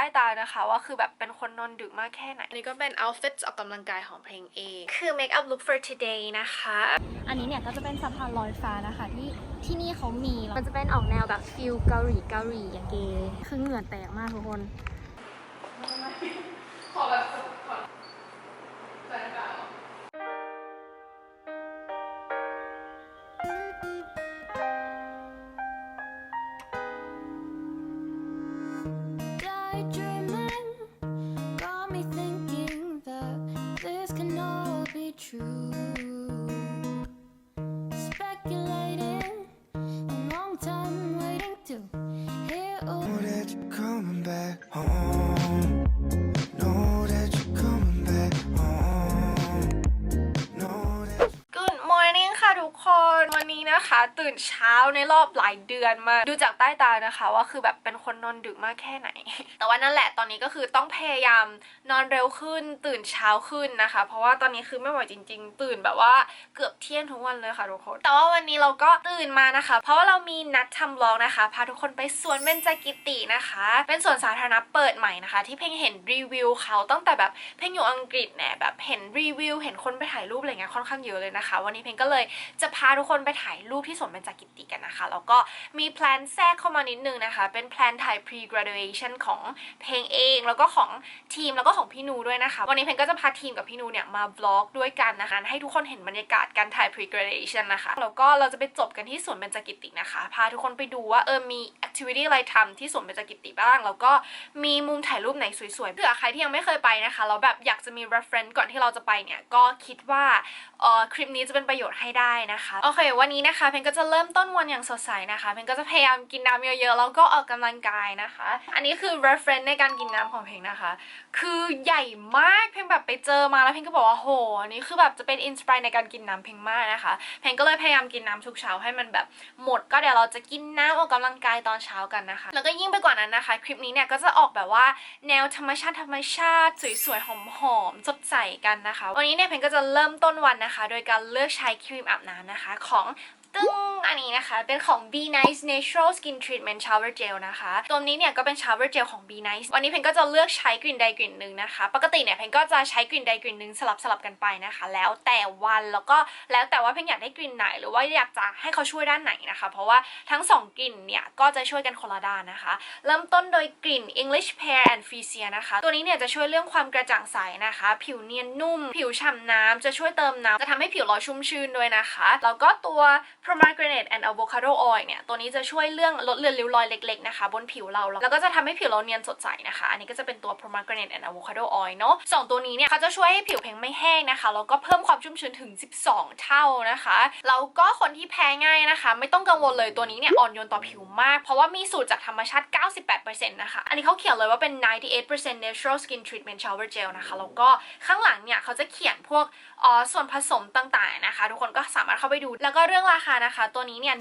ต้ตานะคะว่าคือแบบเป็นคนนอนดึกมากแค่ไหน อันนี้ก็เป็น outfit ออกกำลังกายของเพลงเอง คือ make up look for today นะคะ อันนี้เนี่ยก็จะเป็นสะพานลอยฟ้านะคะที่ที่นี่เขามี มันจะเป็นออกแนวแบบฟิลเกาหลีเกาหลีอย่างเกย์คือเหงื่อแตกมากทุกคน ขอแบบ นะคะตื่นเช้าในรอบหลายเดือนมาดูจากใต้ตานะคะว่าคือแบบเป็นคนนอนดึกมากแค่ไหน แต่ว่านั่นแหละตอนนี้ก็คือต้องพยายามนอนเร็วขึ้นตื่นเช้าขึ้นนะคะ เพราะว่าตอนนี้คือไม่ไหวจริง ๆ ตื่นแบบว่าเกือบเที่ยงทุกวันเลยค่ะทุกคน แต่ว่าวันนี้เราก็ตื่นมานะคะ เพราะว่าเรามีนัดทำบล็อกนะคะ พาทุกคนไปสวนเบญจกิตินะคะ เป็นสวนสาธารณะเปิดใหม่นะคะ ที่เพ่งเห็นรีวิวเขาตั้งแต่แบบเพ่งอยู่อังกฤษเนี่ยแบบเห็นรีวิว เห็นคนไปถ่ายรูปอะไรเงี้ยค่อนข้างเยอะเลยนะคะ วันนี้เพ่งก็เลยจะพาทุกคนไปถ่ายรูปที่สวนเบญจากกิติกันนะคะ แล้วก็มีแพลนแทรกเข้ามานิดนึงนะคะ เป็นแพลนถ่าย pre graduation ของเพลงเอง แล้วก็ของทีมแล้วก็ของพี่นูด้วยนะคะ วันนี้เพลงก็จะพาทีมกับพี่นูเนี่ยมาบล็อกด้วยกันนะคะ ให้ทุกคนเห็นบรรยากาศการถ่าย pre graduation นะคะ แล้วก็เราจะไปจบกันที่สวนเบญจกิตินะคะ พาทุกคนไปดูว่าเออมี activity อะไรทำที่สวนเบญจกิติบ้าง แล้วก็มีมุมถ่ายรูปไหนสวยๆเผื่อใครที่ยังไม่เคยไปนะคะแล้วแบบอยากจะมี reference ก่อนที่เราจะไปเนี่ยก็คิดว่าเออคลิปนี้จะเป็นประโยชน์ให้ได้นะคะโอเค วันนี้นะคะเพนก็จะเริ่มต้นวันอย่างสดใสนะคะเพนก็จะพยายามกินน้ำเยอะๆแล้วก็ออกกำลังกายนะคะ อันนี้คือ reference ในการกินน้ำของเพลงนะคะ คือใหญ่มากเพลงแบบไปเจอมาแล้วเพลงก็บอกว่าโหอันนี้คือแบบจะเป็นอินสปายในการกินน้ำเพลงมากนะคะเพลงก็เลยพยายามกินน้ำทุกเช้าให้มันแบบหมดก็เดี๋ยวเราจะกินน้ำออกกำลังกายตอนเช้ากันนะคะ แล้วก็ยิ่งไปกว่านั้นนะคะ คลิปนี้เนี่ยก็จะออกแบบว่าแนวธรรมชาติธรรมชาติสวยๆหอมๆสดใสกันนะคะ วันนี้เนี่ยเพลงก็จะเริ่มต้นวันนะคะ โดยการเลือกใช้ครีมอาบน้ำนะคะของ ตึ้งอันนี้นะคะ เป็นของ Be Nice Natural Skin Treatment Shower Gel นะคะ ตัวนี้เนี่ยก็เป็น Shower Gel ของ Be Nice วันนี้เพนก็จะเลือกใช้กลิ่นใดกลิ่นหนึ่งนะคะ ปกติเนี่ยเพนก็จะใช้กลิ่นใดกลิ่นหนึ่งสลับสลับกันไปนะคะ แล้วแต่วันแล้วก็แล้วแต่ว่าเพนอยากได้กลิ่นไหน หรือว่าอยากจะให้เขาช่วยด้านไหนนะคะ เพราะว่าทั้งสองกลิ่นเนี่ยก็จะช่วยกันคนละด้านนะคะ เริ่มต้นโดยกลิ่น English Pear and Freesia นะคะ ตัวนี้เนี่ยจะช่วยเรื่องความกระจ่างใสนะคะ ผิวเนียนนุ่ม ผิวฉ่ำน้ำจะช่วยเติมน้ำจะทำให้ผิวเราชุ่มชื่นด้วยนะคะ แล้วก็ตัว pomegranate and avocado oil เนี่ย ตัวนี้จะช่วยเรื่องลดเลือนริ้วรอยเล็กๆนะคะ บนผิวเรา แล้วก็จะทำให้ผิวเราเนียนสดใสนะคะ อันนี้ก็จะเป็นตัว pomegranate and avocado oil เนอะสองตัวนี้เนี่ยเขาจะช่วยให้ผิวเพ้งไม่แห้งนะคะ แล้วก็เพิ่มความชุ่มชื้นถึง 12 เท่านะคะ แล้วก็คนที่แพ้ง่ายนะคะ ไม่ต้องกังวลเลยตัวนี้เนี่ยอ่อนโยนต่อผิวมาก เพราะว่ามีสูตรจากธรรมชาติ 98%นะคะ อันนี้เขาเขียนเลยว่าเป็น 98% natural skin treatment shower gel นะคะ แล้วก็ข้างหลังเนี่ยเขาจะเขียนพวกออส่วนผสมต่างๆนะคะ ทุกคนก็สามารถเข้าไปดู แล้วก็เรื่องราคานะคะตัวนี้เนี่ย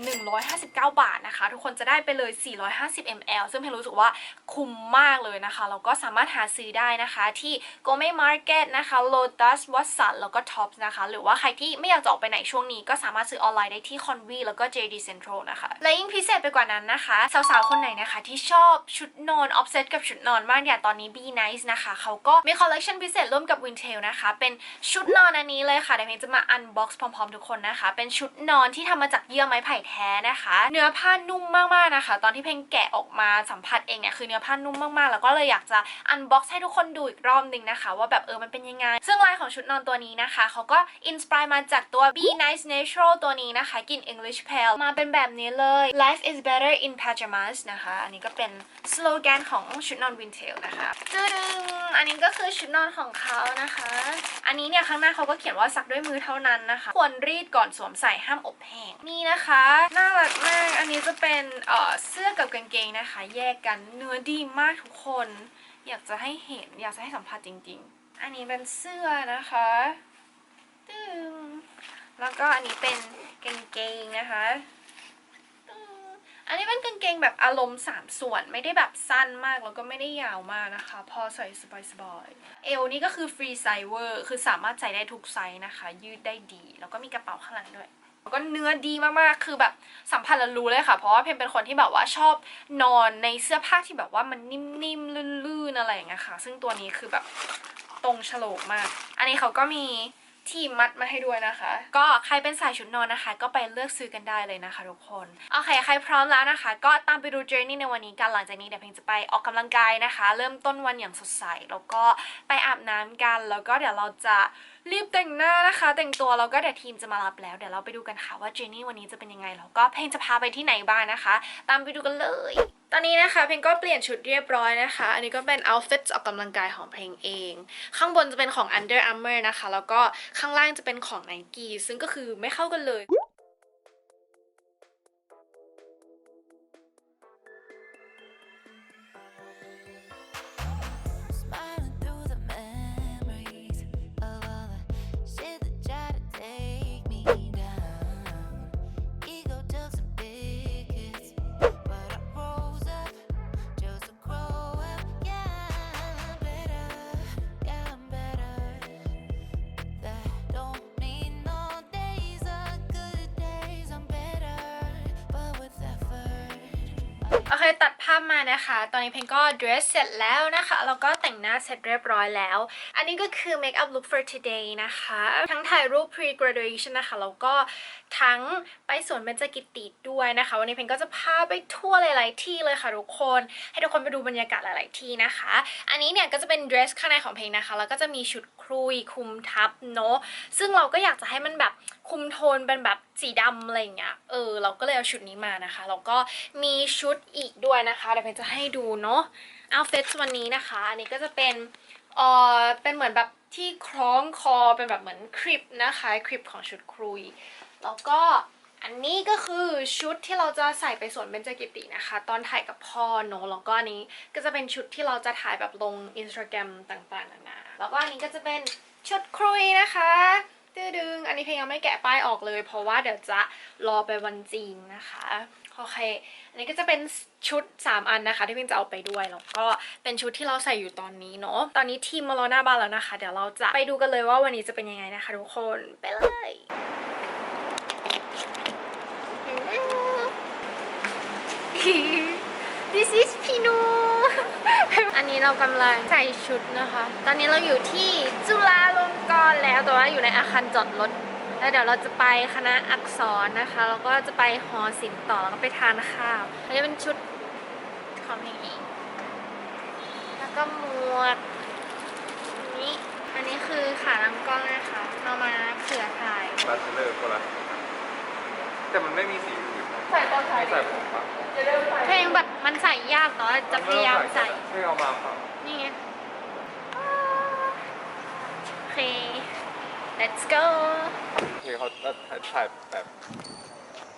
159 บาทนะคะ ทุกคนจะได้ไปเลย 450 ml ซึ่งเพนรู้สึกว่าคุ้มมากเลยนะคะ แล้วก็สามารถหาซื้อได้นะคะ ที่ Gourmet Market นะคะ Lotus Watson แล้วก็ Tops นะคะ หรือว่าใครที่ไม่อยากจะออกไปไหนช่วงนี้ก็สามารถซื้อออนไลน์ได้ที่ Convi แล้วก็ JD Central นะคะ และยิ่งพิเศษไปกว่านั้นนะคะ สาวๆ คนไหนนะคะ ที่ชอบชุดนอน offset กับชุดนอนมากเนี่ยตอนนี้ Be Nice นะคะเขาก็มีคอลเลคชันพิเศษร่วมกับ Wintail นะคะเป็นชุดนอนอันนี้เลยค่ะเดี๋ยวเพนจะมา unbox พร้อมๆ ทุกคนนะคะ เป็นชุดนอนที่ทำมาจากเยื่อไม้ไผ่แท้นะคะ เนื้อผ้านุ่มมากๆนะคะ ตอนที่เพนแกะออกมาสัมผัสเองเนี่ยคือเนื้อผ้านุ่มมากๆ แล้วก็เลยอยากจะ unbox ให้ทุกคนดูอีกรอบหนึ่งนะคะ ว่าแบบเออมันเป็นยังไง ซึ่งลายของชุดนอนตัวนี้นะคะเขาก็อินสปายมาจากตัว Be Nice Natural ตัวนี้นะคะกลิ่น English Pale มาเป็นแบบนี้เลย Life is better in pajamas นะคะ อันนี้ก็เป็นสโลแกนของชุดนอน Wintail นะคะจึงอันนี้ก็คือชุดนอนของเขานะคะ อันนี้เนี่ยข้างหน้าเขาก็เขียนว่าซักด้วยมือเท่านั้นนะคะ ควรรีดก่อนสวมใส่ห้ามอบแห้งนี่นะคะน่ารักมาก อันนี้จะเป็นเอ่อเสื้อกับกางเกงนะคะ แยกกันเนื้อดีมากทุกคน อยากจะให้เห็นอยากจะให้สัมผัสจริง ๆ อันนี้เป็นเสื้อนะคะตึงแล้วก็อันนี้เป็นกางเกงนะคะตึงอันนี้เป็นกางเกงแบบอารมณ์สามส่วนไม่ได้แบบสั้นมากแล้วก็ไม่ได้ยาวมากนะคะ พอใส่สบายๆเอวนี่ก็คือฟรีไซเวอร์คือสามารถใส่ได้ทุกไซส์นะคะ ยืดได้ดี แล้วก็มีกระเป๋าข้างหลังด้วย แล้วก็เนื้อดีมากๆ คือแบบสัมผัสแล้วรู้เลยค่ะ เพราะว่าเพนเป็นคนที่แบบว่าชอบนอนในเสื้อผ้าที่แบบว่ามันนิ่มๆ ลื่นๆ อะไรอย่างเงี้ยค่ะ ซึ่งตัวนี้คือแบบตรงฉลกมาก อันนี้เขาก็มีที่มัดมาให้ด้วยนะคะ ก็ใครเป็นสายชุดนอนนะคะ ก็ไปเลือกซื้อกันได้เลยนะคะทุกคน โอเค ใครพร้อมแล้วนะคะ ก็ตามไปดู journey ในวันนี้กัน หลังจากนี้เดี๋ยวเพงจะไปออกกำลังกายนะคะ เริ่มต้นวันอย่างสดใส แล้วก็ไปอาบน้ำกัน แล้วก็เดี๋ยวเราจะรีบแต่งหน้านะคะ แต่งตัวแล้วก็เดี๋ยวทีมจะมารับแล้ว เดี๋ยวเราไปดูกันค่ะว่าเจนนี่วันนี้จะเป็นยังไงแล้วก็เพลงจะพาไปที่ไหนบ้างนะคะ ตามไปดูกันเลย ตอนนี้นะคะเพลงก็เปลี่ยนชุดเรียบร้อยนะคะ อันนี้ก็เป็น outfit ออกกำลังกายของเพลงเอง ข้างบนจะเป็นของ Under Armour นะคะ แล้วก็ข้างล่างจะเป็นของ Nike ซึ่งก็คือไม่เข้ากันเลย โอเคตัดภาพมานะคะ ตอนนี้เพลงก็ dress เสร็จแล้วนะคะ แล้วก็แต่งหน้าเสร็จเรียบร้อยแล้ว อันนี้ก็คือ make up look for today นะคะ ทั้งถ่ายรูป pre graduation นะคะ แล้วก็ทั้งไปสวนเบญจกิติด้วยนะคะ วันนี้เพลงก็จะพาไปทั่วหลาย ๆ ที่เลยค่ะทุกคน ให้ทุกคนไปดูบรรยากาศหลาย ๆ ที่นะคะ อันนี้เนี่ยก็จะเป็น dress ข้างในของเพลงนะคะ แล้วก็จะมีชุด ครุยคุมทับเนาะซึ่งเราก็อยากจะให้มันแบบคุมโทนเป็นแบบสีดำอะไรอย่างเงี้ยเออเราก็เลยเอาชุดนี้มานะคะแล้วก็มีชุดอีกด้วยนะคะเดี๋ยวเพนจะให้ดูเนาะเอาเฟสวันนี้นะคะอันนี้ก็จะเป็นเออเป็นเหมือนแบบที่คล้องคอเป็นแบบเหมือนคลิปนะคะคลิปของชุดครุยแล้วก็ อันนี้ก็คือชุดที่เราจะใส่ไปสวนเบญจกิตินะคะ ตอนถ่ายกับพ่อเนแล้วก็อันนี้ก็จะเป็นชุดที่เราจะถ่ายแบบลงอินสตาแกรมต่างๆนานาแล้วก็อันนี้ก็จะเป็นชุดครุยนะคะตื้อดึง อันนี้เพลงยังไม่แกะป้ายออกเลย เพราะว่าเดี๋ยวจะรอไปวันจริงนะคะโอเค อันนี้ก็จะเป็นชุด 3 อันนะคะ ที่พิมจะเอาไปด้วย แล้วก็เป็นชุดที่เราใส่อยู่ตอนนี้เนาะ ตอนนี้ทีมมารอหน้าบ้านแล้วนะคะ เดี๋ยวเราจะไปดูกันเลยว่าวันนี้จะเป็นยังไงนะคะ ทุกคน ไปเลย This is Pino อันนี้เรากำลังใส่ชุดนะคะ ตอนนี้เราอยู่ที่จุฬาลงกรณ์แล้วแต่ว่าอยู่ในอาคารจอดรถแล้วเดี๋ยวเราจะไปคณะอักษรนะคะ แล้วก็จะไปหอศิลป์ต่อแล้วก็ไปทานข้าวอันนี้เป็นชุดของเพลงเองแล้วก็หมวกนี้อันนี้คือขาลำกล้องนะคะเอามาเผื่อถ่ายบาชเลอร์คนละแต่มันไม่มีสี ไม่ใส่ผมปะเพลงแบบมันใส่ยากเนาะจะพยายามใส่ไม่เอามาครับนี่ไงโอเค let's go คือเขาถ่ายแบบ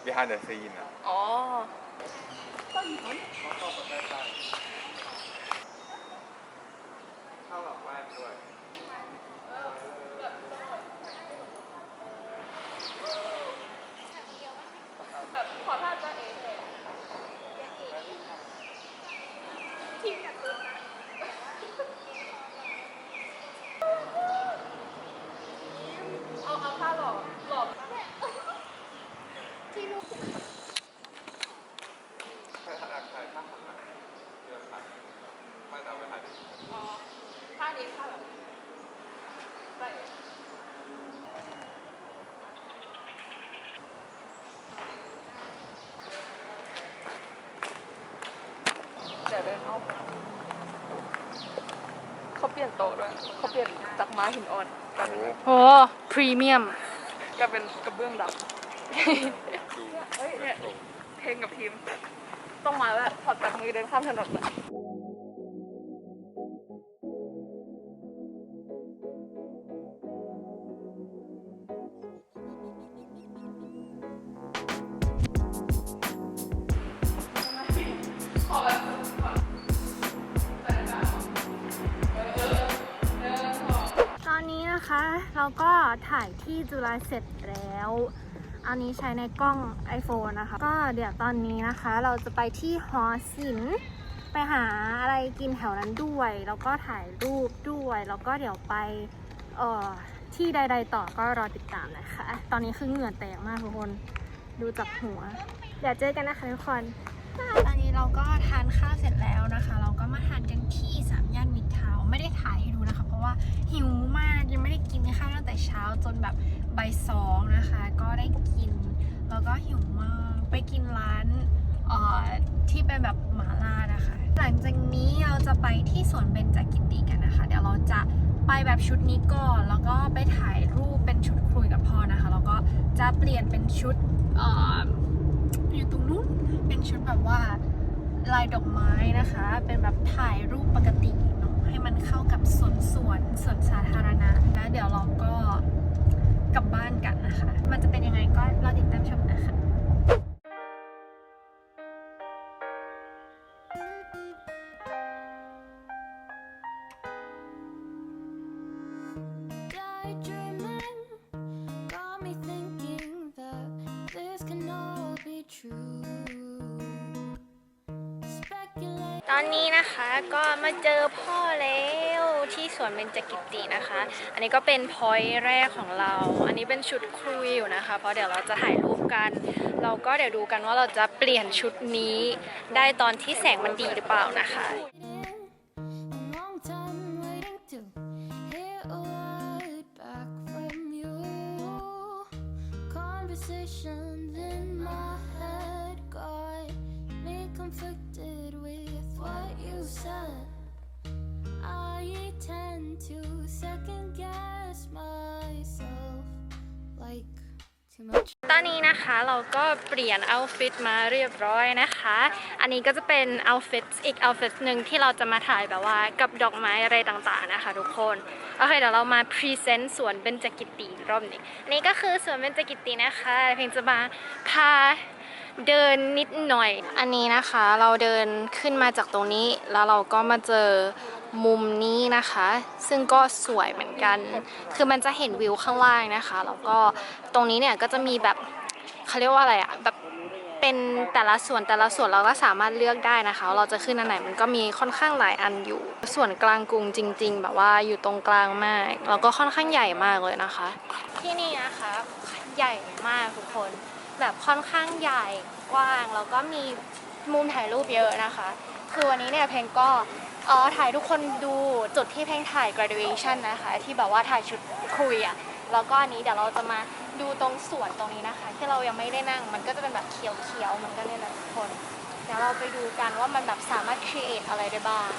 behind the scene อะอ๋อ เข้าหลังบ้านด้วย ขอท่าจะเอ๋เลยทีมอยากรู้นะเอาเอาผ้าหลอกหลอก ถ่ายถ่ายถ่ายภาพถ่ายเดี๋ยวถ่ายไม่แต่เอาไปถ่ายดิ อ๋อผ้านี้ผ้าแบบใส่ เดี๋ยวเดินเข้าเขาเปลี่ยน โต๊ะด้วยเขาเปลี่ยนจากไม้หินอ่อนกลายเป็นโอ้พรีเมียม กลายเป็นกระเบื้องดำดูเฮ้ยเนี่ยเพลงกับทีม ต้องมาแล้วถอดจากมือเดินข้ามถนนเลย จุฬาเสร็จแล้ว อันนี้ใช้ในกล้อง iPhone นะคะ ก็เดี๋ยวตอนนี้นะคะ เราจะไปที่หอศิลป์ไปหาอะไรกินแถวนั้นด้วย แล้วก็ถ่ายรูปด้วย แล้วก็เดี๋ยวไปเอ่อที่ใด ๆ ต่อก็รอติดตามนะคะ ตอนนี้คือเหงื่อแตกมากทุกคนดูจากหัว เดี๋ยวเจอกันนะคะทุกคนตอนนี้เราก็ทานข้าวเสร็จแล้วนะคะ เราก็มาทานกันที่สามย่านมิตรทาวไม่ได้ถ่ายให้ดูนะคะ เพราะว่าหิวมากยังไม่ได้กินข้าวตั้งแต่เช้าจนแบบ บายสองนะคะ ก็ได้กิน แล้วก็หิวมาก ไปกินร้านที่เป็นแบบหมาล่านะคะ หลังจากนี้เราจะไปที่สวนเบญจกิติกันนะคะ เดี๋ยวเราจะไปแบบชุดนี้ก่อน แล้วก็ไปถ่ายรูปเป็นชุดคุยกับพ่อนะคะ แล้วก็จะเปลี่ยนเป็นชุดออยู่ตรงนู้น เป็นชุดแบบว่าลายดอกไม้นะคะ เป็นแบบถ่ายรูปปกติเนาะให้มันเข้ากับสวนสวนสวนสาธารณะ แล้วเดี๋ยวเราก็ กลับบ้านกันนะคะ มันจะเป็นยังไงก็รอติดตามชมนะคะ ตอนนี้นะคะก็มาเจอพ่อแล้วที่สวนเบญจกิตินะคะ อันนี้ก็เป็นพอยต์แรกของเรา อันนี้เป็นชุดครุยอยู่นะคะ เพราะเดี๋ยวเราจะถ่ายรูปกัน เราก็เดี๋ยวดูกันว่าเราจะเปลี่ยนชุดนี้ได้ตอนที่แสงมันดีหรือเปล่านะคะ second guess myself like too much. ตอนนี้นะคะเราก็เปลี่ยนเอาฟิตมาเรียบร้อยนะคะ อันนี้ก็จะเป็นเอาฟิตอีกเอาฟิตหนึ่งที่เราจะมาถ่ายแบบว่ากับดอกไม้อะไรต่างๆนะคะทุกคน โอเคเดี๋ยวเรามาพรีเซนต์สวนเบญจกิติรอบนี้อันนี้ก็คือสวนเบญจกิตินะคะเพลงจะมาพาเดินนิดหน่อย อันนี้นะคะเราเดินขึ้นมาจากตรงนี้แล้วเราก็มาเจอ มุมนี้นะคะ ซึ่งก็สวยเหมือนกัน คือมันจะเห็นวิวข้างล่างนะคะ แล้วก็ตรงนี้เนี่ยก็จะมีแบบเขาเรียกว่าอะไรอะแบบเป็นแต่ละส่วนแต่ละส่วนเราก็สามารถเลือกได้นะคะ เราจะขึ้นอันไหนมันก็มีค่อนข้างหลายอันอยู่ ส่วนกลางกรุงจริง ๆ แบบว่าอยู่ตรงกลางมาก แล้วก็ค่อนข้างใหญ่มากเลยนะคะ ที่นี่นะคะใหญ่มากทุกคน แบบค่อนข้างใหญ่กว้างแล้วก็มีมุมถ่ายรูปเยอะนะคะ คือวันนี้เนี่ยเพลงก็ อ๋อถ่ายทุกคนดูจุดที่เพลงถ่าย graduation นะคะ ที่แบบว่าถ่ายชุดคุยอะแล้วก็อันนี้เดี๋ยวเราจะมาดูตรงสวนตรงนี้นะคะ ที่เรายังไม่ได้นั่งมันก็จะเป็นแบบเขียวๆเหมือนกันเลยนะทุกคนเดี๋ยวเราไปดูกันว่ามันแบบสามารถ create อะไรได้บ้าง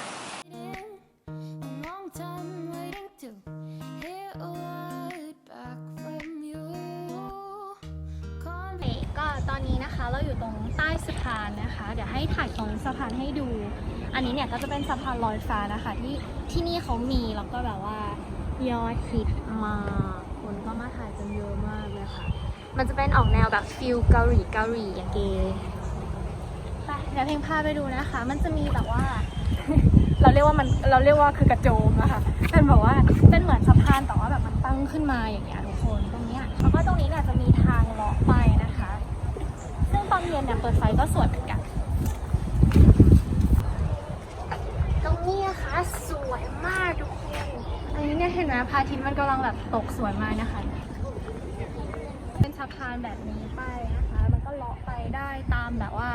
เราอยู่ตรงใต้สะพานนะคะ เดี๋ยวให้ถ่ายตรงสะพานให้ดู อันนี้เนี่ยก็จะเป็นสะพานลอยฟ้านะคะ ที่ที่นี่เขามีแล้วก็แบบว่ายอดฮิตมากคนก็มาถ่ายกันเยอะมากเลยค่ะ มันจะเป็นออกแนวแบบฟิลเกาหลีเกาหลีอย่างเกย์ไปเดี๋ยวเพลงพาไปดูนะคะ มันจะมีแบบว่า เราเรียกว่ามันเราเรียกว่าคือกระโจมนะคะเป็นแบบว่าเป็นเหมือนสะพานแต่ว่าแบบมันตั้งขึ้นมาอย่างเงี้ยทุกคนตรงเนี้ยแล้วก็ตรงนี้เนี่ยจะมีทางเลาะไปนะคะ ซึ่งตอน เย็นนี่ยเปิดไฟก็สวยเหมือนกัน ตรงนี้นะคะสวยมากทุกคน อันนี้เนี่ยเห็นไหมพระอาทิตย์มันกำลังแบบตกสวยมากนะคะ เป็นสะพานแบบนี้ไปนะคะ มันก็เลาะไปได้ตามแบบว่า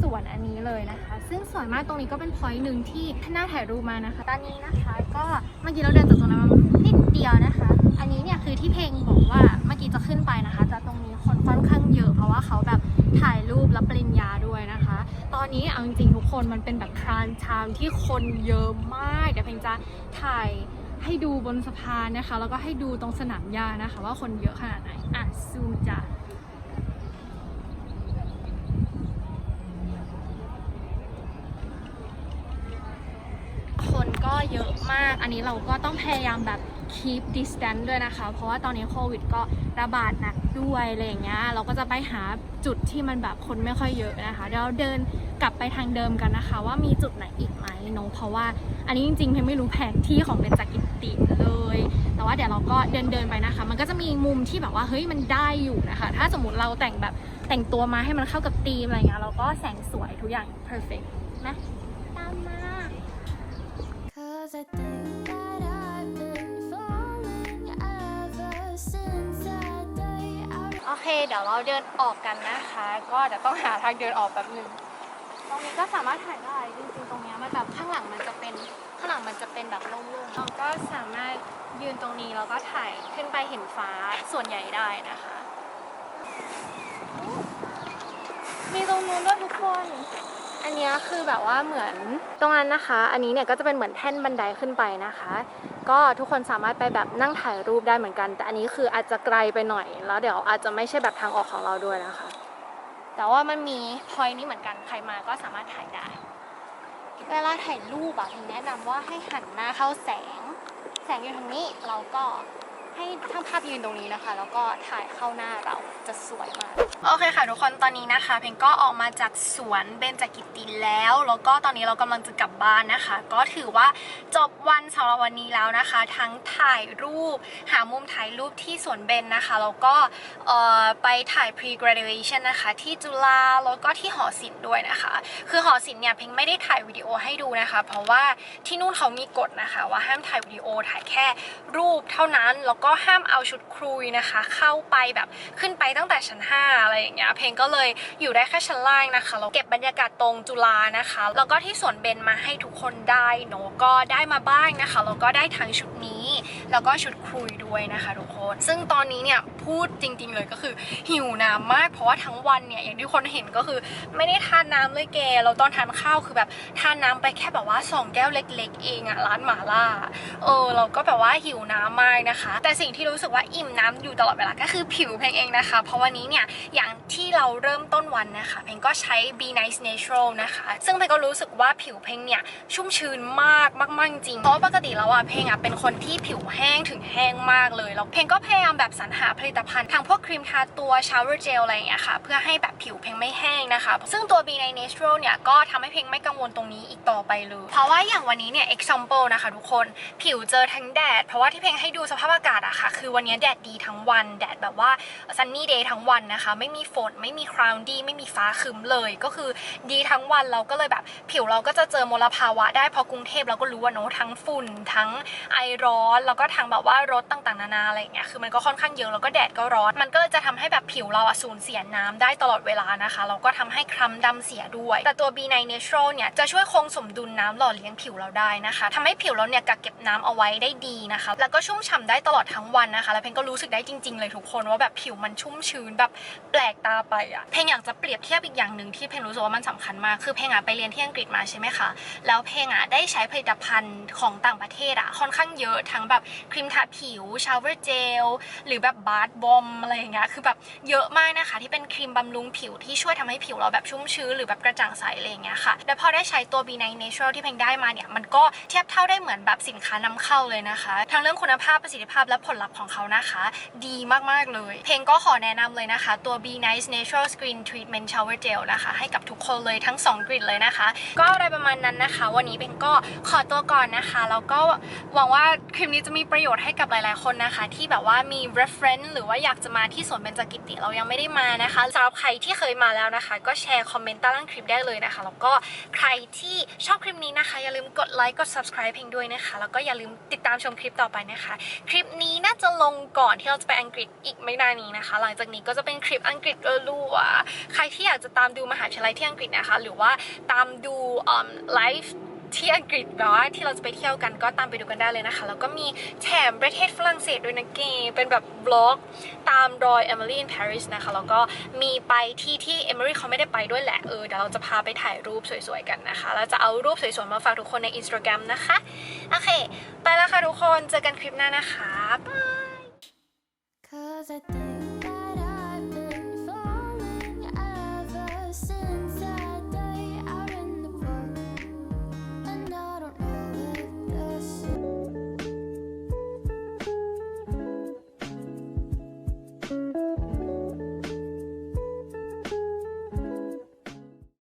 สวนอันนี้เลยนะคะ ซึ่งสวยมากตรงนี้ก็เป็นพอยต์หนึ่งที่น่าถ่ายรูปมานะคะ ตอนนี้นะคะก็เมื่อกี้เราเดินจากตรงนั้นมานิดเดียวนะคะ อันนี้เนี่ยคือที่เพลงบอกว่าเมื่อกี้จะขึ้นไปนะคะแต่ตรงนี้คนค่อนข้างเยอะเพราะว่าเขาแบบ ถ่ายรูปรับปริญญาด้วยนะคะ ตอนนี้เอาจริงๆทุกคนมันเป็นแบบพรานชามที่คนเยอะมากเดี๋ยวเพลงจะถ่ายให้ดูบนสะพานนะคะ แล้วก็ให้ดูตรงสนามหญ้านะคะ ว่าคนเยอะขนาดไหนอะซูมจ้ะคนก็เยอะมาก อันนี้เราก็ต้องพยายามแบบ keep distance ด้วยนะคะ เพราะว่าตอนนี้โควิดก็ระบาดหนักด้วยอะไรอย่างเงี้ย เราก็จะไปหาจุดที่มันแบบคนไม่ค่อยเยอะนะคะ เดี๋ยวเราเดินกลับไปทางเดิมกันนะคะ ว่ามีจุดไหนอีกไหมเนอะเพราะว่าอันนี้จริงๆเพนไม่รู้แผนที่ของเบญจกิติเลย แต่ว่าเดี๋ยวเราก็เดินเดินๆไปนะคะ มันก็จะมีมุมที่แบบว่าเฮ้ยมันได้อยู่นะคะ ถ้าสมมติเราแต่งแบบแต่งตัวมาให้มันเข้ากับธีมอะไรเงี้ยเราก็แสงสวยทุกอย่าง perfect นะตามมา Cause I think that โอเค เดี๋ยวเราเดินออกกันนะคะ ก็เดี๋ยวต้องหาทางเดินออกแป๊บหนึง ตรงนี้ก็สามารถถ่ายได้จริงๆตรงเนี้ยมันแบบข้างหลังมันจะเป็นข้างหลังมันจะเป็นแบบโล่งๆเราก็สามารถยืนตรงนี้แล้วก็ถ่ายขึ้นไปเห็นฟ้าส่วนใหญ่ได้นะคะ มีตรงนู้นด้วยทุกคนอันเนี้ย คือแบบว่าเหมือนตรงนั้นนะคะ อันนี้เนี่ยก็จะเป็นเหมือนแท่นบันไดขึ้นไปนะคะ ก็ทุกคนสามารถไปแบบนั่งถ่ายรูปได้เหมือนกัน แต่อันนี้คืออาจจะไกลไปหน่อย แล้วเดี๋ยวอาจจะไม่ใช่แบบทางออกของเราด้วยนะคะ แต่ว่ามันมีพอยนี้เหมือนกันใครมาก็สามารถถ่ายได้ เวลาถ่ายรูปอะพิงแนะนำว่าให้หันหน้าเข้าแสง แสงอยู่ทางนี้เราก็ ให้ช่างภาพยืนตรงนี้นะคะ แล้วก็ถ่ายเข้าหน้าเราจะสวยมาก โอเคค่ะทุกคนตอนนี้นะคะ เพลงก็ออกมาจากสวนเบญจกิติแล้ว แล้วก็ตอนนี้เรากำลังจะกลับบ้านนะคะ ก็ถือว่าจบวันสำหรับวันนี้แล้วนะคะ ทั้งถ่ายรูป หามุมถ่ายรูปที่สวนเบญนะคะ แล้วก็ไปถ่าย pre graduation นะคะ ที่จุฬาแล้วก็ที่หอศิลป์ด้วยนะคะ คือหอศิลป์เนี่ยเพลงไม่ได้ถ่ายวิดีโอให้ดูนะคะ เพราะว่าที่นู่นเขามีกฎนะคะ ว่าห้ามถ่ายวิดีโอถ่ายแค่รูปเท่านั้นแล้วก็ห้ามเอาชุดครุยนะคะ เข้าไปแบบขึ้นไปตั้งแต่ชั้น 5 อะไรอย่างเงี้ยเพลงก็เลยอยู่ได้แค่ชั้นล่างนะคะเราเก็บบรรยากาศตรงจุฬานะคะ แล้วก็ที่สวนเบนมาให้ทุกคนได้เนาะก็ได้มาบ้างนะคะแล้วก็ได้ทั้งชุดนี้ แล้วก็ชุดครุยด้วยนะคะทุกคน ซึ่งตอนนี้เนี่ยพูดจริง ๆ เลยก็คือหิวน้ำมาก เพราะว่าทั้งวันเนี่ยอย่างที่คนเห็นก็คือไม่ได้ทานน้ำเลยแกเราตอนทานข้าวคือแบบทานน้ำไปแค่แบบว่าสองแก้วเล็ก ๆ เองอะร้านหมาล่าเออเราก็แบบว่าหิวน้ำมากนะคะ แต่สิ่งที่รู้สึกว่าอิ่มน้ำอยู่ตลอดเวลาก็คือผิวเพลงเองนะคะ เพราะวันนี้เนี่ยอย่างที่เราเริ่มต้นวันนะคะเพลงก็ใช้ Be Nice Natural นะคะ ซึ่งเพลงก็รู้สึกว่าผิวเพลงเนี่ยชุ่มชื้นมากมากๆจริงเพราะว่าปกติแล้วอะเพลงอะเป็นคนที่ผิวแห้งถึงแห้งมากเลยแล้วเพลงก็พยายามแบบสรรหาผลิตภัณฑ์ทางพวกครีมทาตัว shower gel อะไรอย่างเงี้ยค่ะ เพื่อให้แบบผิวเพลงไม่แห้งนะคะ ซึ่งตัว Be Nice Natural เนี่ย ก็ทำให้เพลงไม่กังวลตรงนี้อีกต่อไปเลย เพราะว่าอย่างวันนี้เนี่ย example นะคะทุกคนผิวเจอทั้งแดด เพราะว่าที่เพลงให้ดูสภาพอากาศอะค่ะ คือวันนี้แดดดีทั้งวัน แดดแบบว่า sunny day ทั้งวันนะคะ ไม่มีฝนไม่มี cloudy ไม่มีฟ้าครึ้มเลย ก็คือดีทั้งวันเราก็เลยแบบผิวเราก็จะเจอมลภาวะได้เพราะกรุงเทพเราก็รู้ว่าเนอะทั้งฝุ่นทั้งไอร้อนแล้วก็ทั้งแบบว่ารถต่างๆนานาอะไรอย่างเงี้ยคือมันก็ค่อนข้างเยอะแล้วก็แดดก็ร้อน มันก็เลยจะทำให้แบบผิวเราอะสูญเสียน้ำได้ตลอดเวลานะคะแล้วก็ทำให้คล้ำดำเสียด้วย แต่ตัว B9 Natural เนี่ยจะช่วยคงสมดุลน้ำหล่อเลี้ยงผิวเราได้นะคะทำให้ผิวเราเนี่ยกักเก็บน้ำเอาไว้ได้ดีนะคะ แล้วก็ชุ่มฉ่ำได้ตลอดทั้งวันนะคะ แล้วเพลงก็รู้สึกได้จริง ๆ เลยทุกคนว่าแบบผิวมันชุ่มชื้นแบบแปลกตาไปอะเพลงอยากจะเปรียบเทียบอีกอย่างหนึ่งที่เพลงรู้สึกว่ามันสำคัญมากคือเพลงอะไปเรียนที่อังกฤษมาใช่ไหมคะแล้วเพลงอะได้ใช้ผลิตภัณฑ์ของต่างประเทศอะค่อนข้างเยอะทั้งแบบครีมทาผิวชาวเวอร์เจลหรือแบบบาร์บอมอะไรอย่างเงี้ยคือแบบเยอะมากนะคะ ที่เป็นครีมบำรุงผิวที่ช่วยทำให้ผิวเราแบบชุ่มชื้นหรือแบบกระจ่างใสอะไรอย่างเงี้ยค่ะ แล้วพอได้ใช้ตัว B9 Natural ที่เพลงได้มาเนี่ย มันก็เทียบเท่าได้เหมือนแบบสินค้านำเข้าเลยนะคะ ทั้งเรื่องคุณภาพประสิทธิภาพและผลลัพธ์ของเขานะคะ ดีมากๆเลย เพลงก็ขอแนะนำเลยนะคะ ตัว B Nice Natural Screen Treatment Shower Gel นะคะ ให้กับทุกคนเลยทั้ง 2 กลิ่นเลยนะคะ ก็อะไรประมาณนั้นนะคะ วันนี้เพลงก็ขอตัวก่อนนะคะแล้วก็หวังว่าคลิปนี้จะมีประโยชน์ให้กับหลาย ๆคนนะคะ ที่แบบว่ามี reference หรือว่าอยากจะมาที่สวนเบญจกิติเรายังไม่ได้มานะคะสำหรับใครที่เคยมาแล้วนะคะ ก็แชร์คอมเมนต์ใต้ล่างคลิปได้เลยนะคะ แล้วก็ใครที่ชอบคลิปนี้นะคะ อย่าลืมกดไลค์กด subscribe เพลงด้วยนะคะ แล้วก็อย่าลืมติดตามชมคลิปต่อไปนะคะ คลิปนี้น่าจะลงก่อนที่เราจะไปอังกฤษอีกไม่นานนี้นะคะ หลังจากนี้ก็จะเป็นคลิปอังกฤษรัวๆใครที่อยากจะตามดูมหาวิทยาลัยที่อังกฤษนะคะ หรือว่าตามดูไลฟ์ ที่อังกฤษแบบว่าที่เราจะไปเที่ยวกันก็ตามไปดูกันได้เลยนะคะ แล้วก็มีแถมประเทศฝรั่งเศสด้วยนะเกเป็นแบบบล็อกตามรอย Emily in Paris นะคะ แล้วก็มีไปที่ที่ Emily เขาไม่ได้ไปด้วยแหละ เออเดี๋ยวเราจะพาไปถ่ายรูปสวยๆกันนะคะ แล้วจะเอารูปสวยๆมาฝากทุกคนใน Instagram นะคะ โอเค ไปแล้วค่ะทุกคน เจอกันคลิปหน้านะคะบาย